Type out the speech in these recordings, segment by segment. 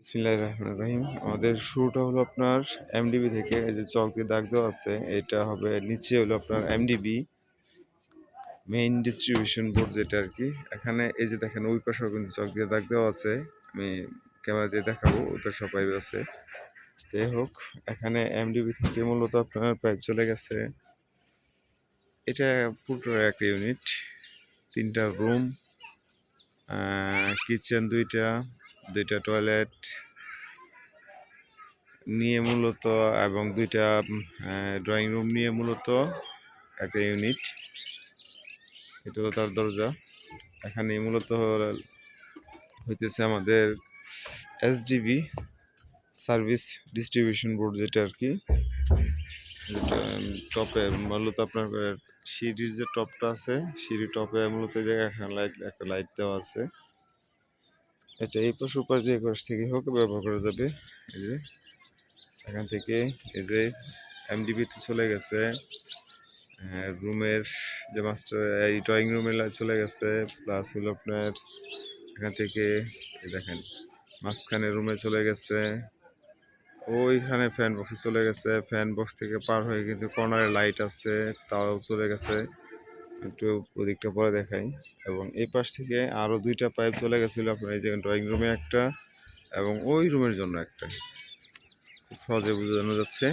বিসমিল্লাহ রহমান রহিম। আমাদের শুরুটা হলো আপনার এমডিবি থেকে, এই যে চক দিয়ে দাগ দেওয়া আছে, এটা হবে, নিচে হলো আপনার এমডিবি মেইন ডিস্ট্রিবিউশন বোর্ড যেটা আর কি। এখানে এই যে দেখেন, ওই পাশেও কিন্তু চক দিয়ে দাগ দেওয়া আছে। আমি ক্যামেরা দিয়ে দেখাবো ওই পাশে পাইপ আছে। যাই হোক, এখানে এমডিবি থেকে মূলত আপনার পাইপ চলে গেছে। এটা পুরো একটা ইউনিট তিনটা রুম কিচেন দুইটা দুইটা টয়লেট নিয়ে মূলত এবং দুইটা ড্রয়িং রুম নিয়ে মূলত একটা ইউনিট এটা হলো তার দরজা। এখানে মূলত হইতেছে আমাদের এসডিবি সার্ভিস ডিস্ট্রিবিউশন বোর্ড যেটা আর কি। যেটা টপে মূলত আপনার সিঁড়ির যে টপটা আছে সিঁড়ি টপে মূলত এই জায়গায় লাইট একটা লাইট দেওয়া আছে। এটা এই পাশ ওপাশ যে পাশ থেকে হোক ব্যবহার করা যাবে। এই যে, এখান থেকে এই যে এমডিবিতে চলে গেছে। রুমের যে মাস্টার, এই ড্রয়িং রুমে চলে গেছে। প্লাস হলো আপনার এখান থেকে দেখেন, মাঝখানে রুমে চলে গেছে। ওইখানে ফ্যান বক্সে চলে গেছে। ফ্যান বক্স থেকে পার হয়ে কিন্তু কর্নারে লাইট আছে তাও চলে গেছে। একটু ওদিকটা পরে দেখাই। এবং এই পাশ থেকে আরও দুইটা পাইপ চলে গেছিল আপনার এই যে ড্রয়িং রুমে একটা এবং ওই রুমের জন্য একটা। খুব সহজে বোঝানো যাচ্ছে।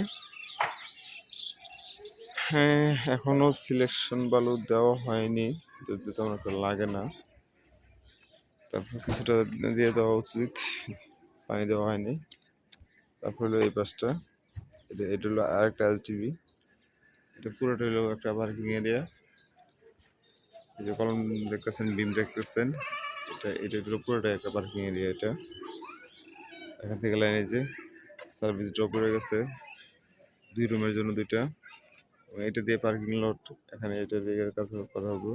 হ্যাঁ এখনও সিলেকশন বালু দেওয়া হয়নি, যদি তেমন একটা লাগে না। তারপর কিছুটা দিয়ে দেওয়া উচিত, পানি দেওয়া হয়নি। তারপর হলো এই পাশটা। এটা এটা হলো আরেকটা এস টিভি এটা পুরোটা হলো একটা পার্কিং এরিয়া এই যে কলম দেখতেছেন বিম দেখতেছেন, এটা এটা হলো পুরোটা একটা পার্কিং এরিয়া এটা। এখান থেকে লাইনে যে সার্ভিস ড্রপ করে গেছে, দুই রুমের জন্য দুইটা। এটা দিয়ে পার্কিং লট এখানে এটা দিয়ে কাজ করা হবে।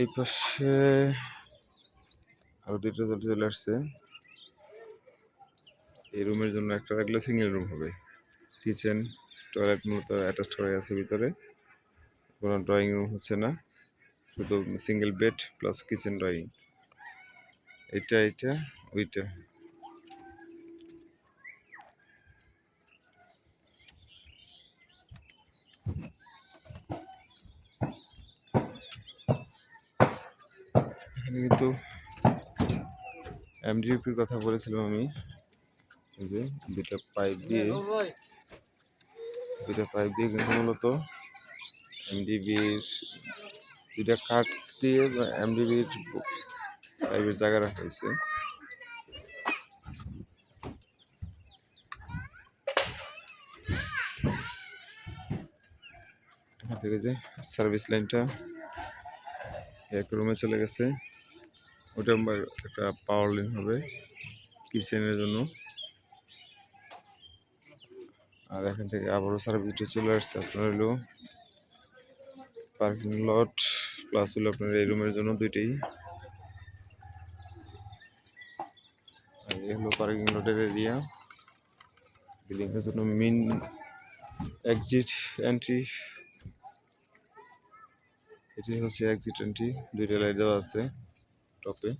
এই পাশে আরও দুইটা চলে আসছে। এই রুমের জন্য একটা এগুলো সিঙ্গেল রুম হবে। কিচেন টয়লেট মূলত অ্যাটাচ হয়ে আছে ভিতরে। কোনো ড্রয়িং রুম হচ্ছে না। শুধু single bed plus kitchen drawing এটা এটা ওইটা। কিন্তু এমডিপির কথা বলেছিলাম আমি। যে দুটা পাইপ দিয়ে দুটা পাইপ দিয়ে কিন্তু মূলত এমডিবির দুটা কাঠ দিয়ে এমডিবির পাইপের জায়গা রাখা হয়েছে। যে সার্ভিস লাইনটা এক রুমে চলে গেছে। ওটা একটা পাওয়ার লাইন হবে কিচেনের জন্য। আর এখান থেকে আবারও সার্ভিসটা চলে আসছে, আপনার হলো পার্কিং লট প্লাস হলো আপনার এই রুমের জন্য দুইটাই। এই হলো পার্কিং লটের এরিয়া বিল্ডিংয়ের জন্য মেন এক্সিট এন্ট্রি এটি হচ্ছে এক্সিট এন্ট্রি দুইটা লাইট দেওয়া আছে টপে